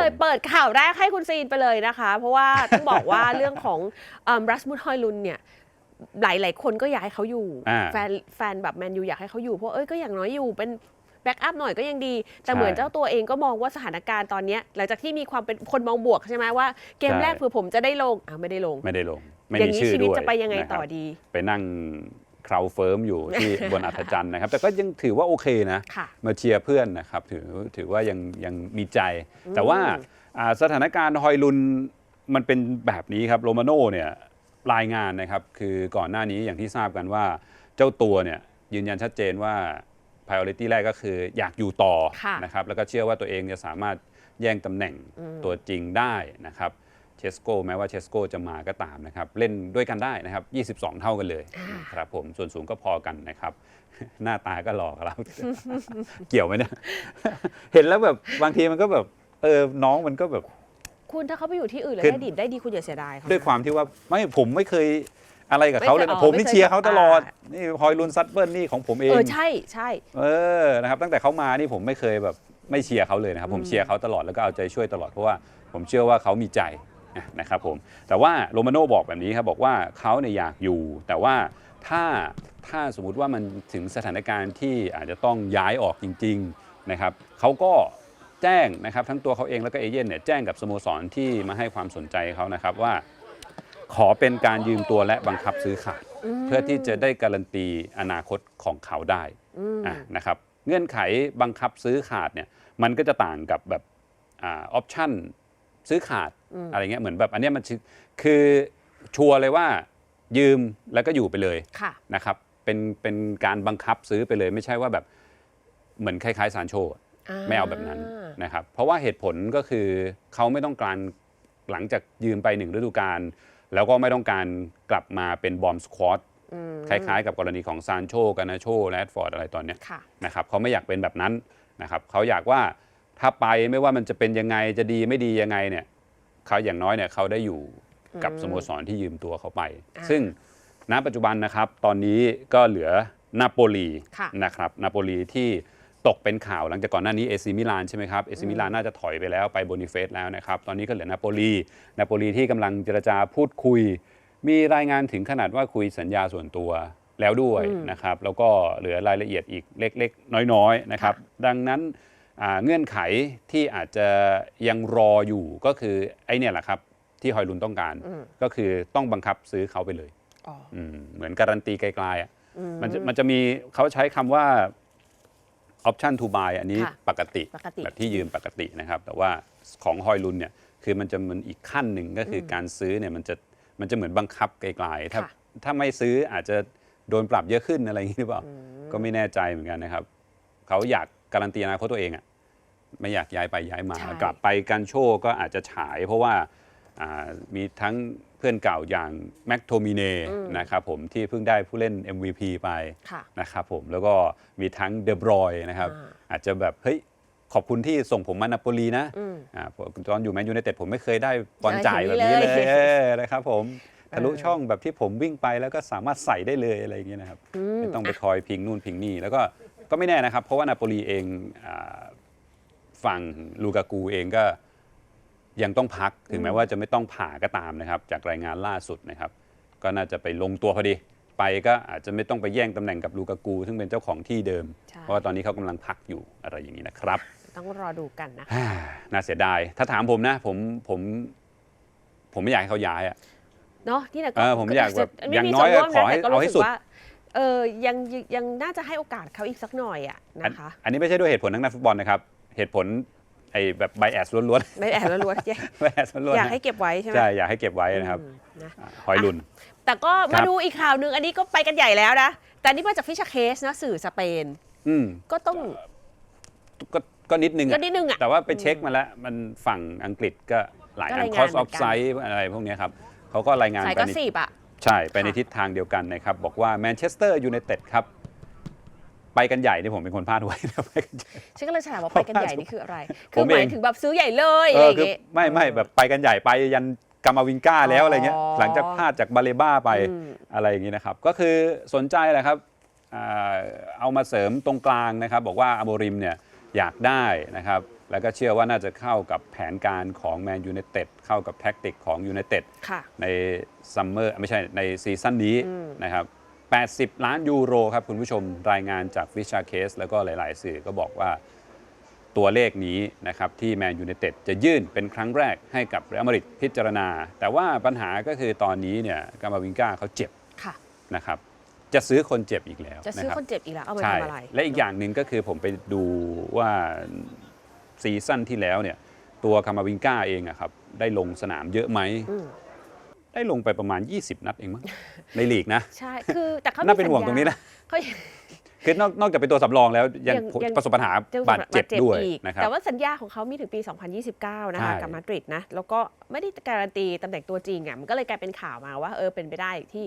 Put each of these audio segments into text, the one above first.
เลยผมเปิดข่าวแรกให้คุณซีนไปเลยนะคะ เพราะว่าต้องบอกว่าเรื่องของรัสมุดฮอยลุนเนี่ยหลาย ๆ คนก็อยากให้เขาอยู่อ่าแฟนแฟนแบบแมนยูอยากให้เขาอยู่เพราะเอ้ยก็อย่างน้อยอยู่เป็นแบ็กอัพหน่อยก็ยังดี แต่เหมือนเจ้าตัวเองก็มองว่าสถานการณ์ตอนเนี้ยหลังจากที่มีความเป็นคนมองบวกใช่ไหมว่าเกมแรกเผื่อผมจะได้ลงอะไม่ได้ลง ไม่ได้ลง ไม่อย่างมีนี้ชื่อชีวิตด้วยจะไปยังไงนะครับต่อดี ไปนั่ง คราวเฟิร์มอยู่ที่บนอัธจันทร์นะครับ แต่ก็ยังถือว่าโอเคนะค่ะ มาเชียร์เพื่อนนะครับถือถือว่ายังยังมีใจ แต่ว่าอ่าสถานการณ์ฮอยลุนมันเป็นแบบนี้ครับโรมาโน่เนี่ยรายงานนะครับ คือก่อนหน้านี้อย่างที่ทราบกันว่าเจ้าตัวเนี่ยยืนยันชัดเจนว่า priority แรกก็คืออยากอยู่ต่อค่ะ นะครับแล้วก็เชื่อว่าตัวเองจะสามารถแย่งตำแหน่งตัวจริงได้นะครับ เชสโกแม้ว่าเชสโกจะมาก็ตามนะครับ เล่นด้วยกันได้นะครับ 22 เท่ากันเลยครับผมส่วนสูงก็พอกันนะครับ หน้าตาก็หล่อกับเราเกี่ยวไหมเนี่ยเห็นแล้วแบบบางทีมันก็แบบเออน้องมันก็แบบคุณถ้าเขาไปอยู่ที่อื่นแล้วคือได้ดีได้ดีคุณอย่าเสียดายเขาด้วยนะความที่ว่าไม่ผมไม่เคยอะไรกับเขาเลยไม่นะเคยผมอ๋อนี่ไม่เคยเชียร์เขาตลอดอ่านี่ฮอยลุนซัตเบิลนี่ของผมเองเออใช่ใช่เออนะครับตั้งแต่เขามานี่ผมไม่เคยแบบไม่เชียร์เขาเลยนะครับผมเชียร์เขาตลอดแล้วก็เอาใจช่วยตลอดเพราะว่าผมเชื่อว่าเขามีใจ นะครับผมแต่ว่าโรมาโน่บอกแบบนี้ครับบอกว่าเขาเนี่ยอยากอยู่ แต่ว่าถ้าถ้าสมมุติว่ามันถึงสถานการณ์ที่อาจจะต้องย้ายออกจริงๆนะครับเขาก็แจ้งนะครับทั้งตัวเขาเองแล้วก็เอเย่นเนี่ยแจ้งกับสโมสรที่มาให้ความสนใจเขานะครับว่า ขอเป็นการยืมตัวและบังคับซื้อขาด เพื่อที่จะได้การันตีอนาคตของเขาได้อะนะครับเงื่อนไขบังคับซื้อขาดเนี่ยมันก็จะต่างกับแบบออปชั่นซื้อขาด อะไรเงี้ยเหมือนแบบอันเนี้ยมันคือคือชัวร์เลยว่ายืมแล้วก็อยู่ไปเลยค่ะนะครับเป็นเป็นการบังคับซื้อไปเลย ไม่ใช่ว่าแบบเหมือนคล้ายๆซานโชอะอ่าไม่เอาแบบนั้นนะครับ เพราะว่าเหตุผลก็คือเขาไม่ต้องการหลังจากยืมไปหนึ่งฤดูกาลแล้วก็ไม่ต้องการกลับมาเป็นบอมสควอตคล้ายๆ กับกรณีของซานโชกานาโชแรดฟอร์ดอะไรตอนเนี้ยค่ะนะครับเขาไม่อยากเป็นแบบนั้นนะครับเขาอยากว่าถ้าไปไม่ว่ามันจะเป็นยังไงจะดีไม่ดียังไงเนี่ย เขาอย่างน้อยเนี่ยเขาได้อยู่กับสโมสรที่ยืมตัวเขาไปอ่าซึ่งณปัจจุบันนะครับตอนนี้ก็เหลือนาโปลีค่ะนะครับนาโปลีที่ตกเป็นข่าวหลังจากก่อนหน้านี้เอซิมิลานใช่ไหมครับเอซิมิลานน่าจะถอยไปแล้วไปโบนิเฟสแล้วนะครับตอนนี้ก็เหลือนาโปลีนาโปลีที่กำลังเจรจาพูดคุย มีรายงานถึงขนาดว่าคุยสัญญาส่วนตัวแล้วด้วยนะครับแล้วก็เหลือรายละเอียดอีกเล็กๆ น้อยๆนะครับดังนั้นอ่า เงื่อนไขที่อาจจะยังรออยู่ก็คือไอ้เนี่ยแหละครับที่ฮอยลุนต้องการ ก็คือต้องบังคับซื้อเขาไปเลยอ๋ออืมเหมือนการันตีไกลๆอะมันจะมันจะมีเขาใช้คำว่า option to buy อันนี้ค่ะปกติปกติแบบที่ยืมปกตินะครับ แต่ว่าของฮอยลุนเนี่ยคือมันจะมันอีกขั้นหนึ่งก็คืออการซื้อเนี่ยมันจะมันจะเหมือนบังคับไกลๆถ้าค่ะถ้าไม่ซื้ออาจจะโดนปรับเยอะขึ้นอะไรอย่างนี้หรือเปล่า ก็ไม่แน่ใจเหมือนกันนะครับ เขาอยาก การันตีอนาคตตัวเองอะไม่อยากย้ายไปย้ายมา ใช่ กลับไปการโชว์ก็อาจจะฉาย เพราะว่าอ่ามีทั้งเพื่อนเก่าอย่างแม็กโทมิเนนะครับผมที่เพิ่งได้ผู้เล่น MVP ไป ค่ะ นะครับผมแล้วก็มีทั้งเดบรอยนะครับ อ่า อาจจะแบบเฮ้ยขอบคุณที่ส่งผมมานาโปลีนะอืม อ่าผมตอนอยู่แมนยูไนเต็ดผมไม่เคยได้บอลใช่จ่ายแบบนี้เห็นเลเลยยเออนะครับผมทะลุช่องแบบที่ผมวิ่งไปแล้วก็สามารถใส่ได้เลยอะไรอย่างเงี้ยนะครับไม่ต้องไปคอยพิงนู่นพิงนี่ แล้วก็ ก็ไม่แน่นะครับ เพราะว่านาโปลีเองอาฝั่งลูกากูเองก็ยังต้องพักถึงแม้ว่าจะไม่ต้องผ่าก็ตามนะครับ จากรายงานล่าสุดนะครับ ก็น่าจะไปลงตัวพอดี ไปก็อาจจะไม่ต้องไปแย่งตำแหน่งกับลูกากู ซึ่งเป็นเจ้าของที่เดิมใช่เพราะว่าตอนนี้เขากำลังพักอยู่อะไรอย่างนี้นะครับ ต้องรอดูกันนะคะฮ่าน่าเสียดาย ถ้าถามผมนะ ผมผม ผมไม่อยากให้เขาย้ายอะเนาะนี่แหละเออผมอยากแบบไม่อย่างมีน้อยส่วร่วมขอให้แต่ก็เอาให้รู้สุดว่า เออยังยังน่าจะให้โอกาสเขาอีกสักหน่อยอะอันนะคะ อันนี้ไม่ใช่ด้วยเหตุผลทั้งนักฟุตบอลนะครับ เหตุผลไอ้แบบไบแอสล้วนไม่แอบแล้วล้วนๆๆไบแอสล้วนๆอยากนะให้เก็บไว้ใช่ไหมใช่อยากให้เก็บไว้นะครับอืมนะอ่าหอยลุน แต่ก็ครัมาบดูอีกข่าวหนึ่งอันนี้ก็ไปกันใหญ่แล้วนะ แต่นี่มาจากฟิชเชอร์เคสนะสื่อสเปนอืมก็ต้องก็ก็นิดนึงก็อะนิดนึงอะแต่ว่าไปเช็คมาแล้ว มันฝั่งอังกฤษก็หลายก็อันรายงานคอสเหมือออนฟกันไซด์อะไรพวกเนี้ยครับเขาก็รายงานสายไปก็ในสิบอะ ใช่ไปในค่ะทิศทางเดียวกันนะครับ บอกว่าแมนเชสเตอร์ยูไนเต็ดครับ ไปกันใหญ่ที่ผมเป็นคนพาดไว้นะไปกันใหญ่ ฉันก็เลยถามว่าไปกันใหญ่นี่คืออะไรผคือมหมายเองถึงแบบซื้อใหญ่เลยเออะไรออย่างคือเงี้ยไม่ไม่แบบไปกันใหญ่ไปยันกามาวิงก้าแล้วอะไรเงี้ยอ๋อหลังจากพลาดจากบาเลบ้าไปอืมอะไรอย่างนี้นะครับ ก็คือสนใจแหละครับอ่าเอามาเสริมตรงกลางนะครับ บอกว่าอโมริมเนี่ยอยากได้นะครับ แล้วก็เชื่อว่าน่าจะเข้ากับแผนการของแมนยู i นเต็ดเข้ากับแท็กติกของยู i นเต็ดค่ะในซัมเมอร์ไม่ใช่ในซีซั่นนี้อืมนะครับ 80 ล้านยูโรครับคุณผู้ชมรายงานจากฟิชาเคส แล้วก็หลาย ๆ สื่อก็บอกว่าตัวเลขนี้นะครับที่แมนยู i นเต็ดจะยื่นเป็นครั้งแรกให้กับเรอัลมาดริดพิจารณา แต่ว่าปัญหาก็คือตอนนี้เนี่ยกามาวิงกาเขาเจ็บค่ะนะครับจะซื้อคนเจ็บอีกแล้ว จะซื้อรับคนเจ็บอีกแล้ว เอามาใช่ทำอะไร และอีกอย่างหนึ่งก็คือผมไปดูว่า ซีซั่นที่แล้วเนี่ยตัวคามาวิงกาเองอะครับได้ลงสนามเยอะไหมอืมได้ลงไปประมาณ 20 นัดเองมั้งในลีกนะ ใช่ คือแต่เขาน่าเป็นมีห่วงสัญญตรงนี้นะเขาคือนอกนอกจากเป็นตัวสำรองแล้วยังยังยังประสบปัญหาจะบาดเจ็บด้วยอีกนะครับแต่ว่าสัญญาของเขามีถึงปี 2029 นะคะใช่กับมาดริดนะแล้วก็ไม่ได้การันตีตำแหน่งตัวจริงอะมันก็เลยกลายเป็นข่าวมาว่าเออเป็นไปได้ที่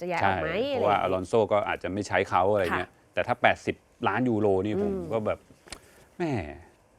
จะย้ายอใช่อกไหมเพอะไรราะว่าออย่างลเงี้ยอนโซก็อาจจะไม่ใช้เขาอะไรเงี้ยแต่ถ้า 80 ล้านยูโรนี่ผมอืมก็แบบแหม่